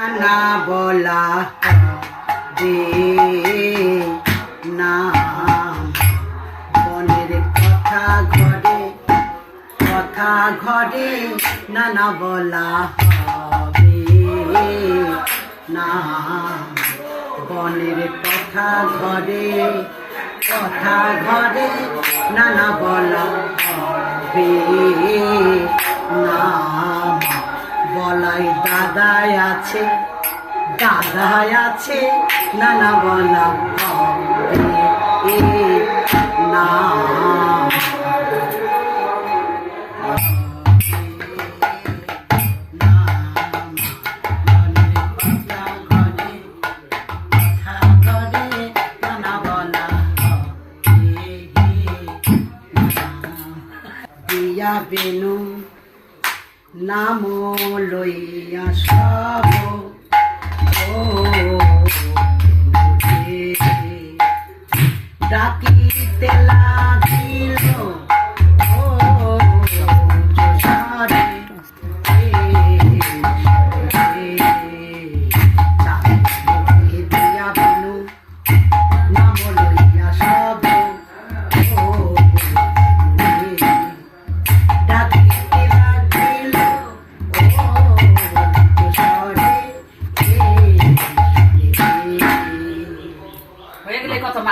না বলা দে না বনের কথা ঘরে কথা ঘরে নানা বলা হবে না বনের কথা ঘরে কথা ঘরে নানা বলা হবে না দাদাই আছে দাদাই আছে নানা বলা হবে না। দিয়া বেনু নাম লইয়া সব ও ডাকিতে লাগিল। automatico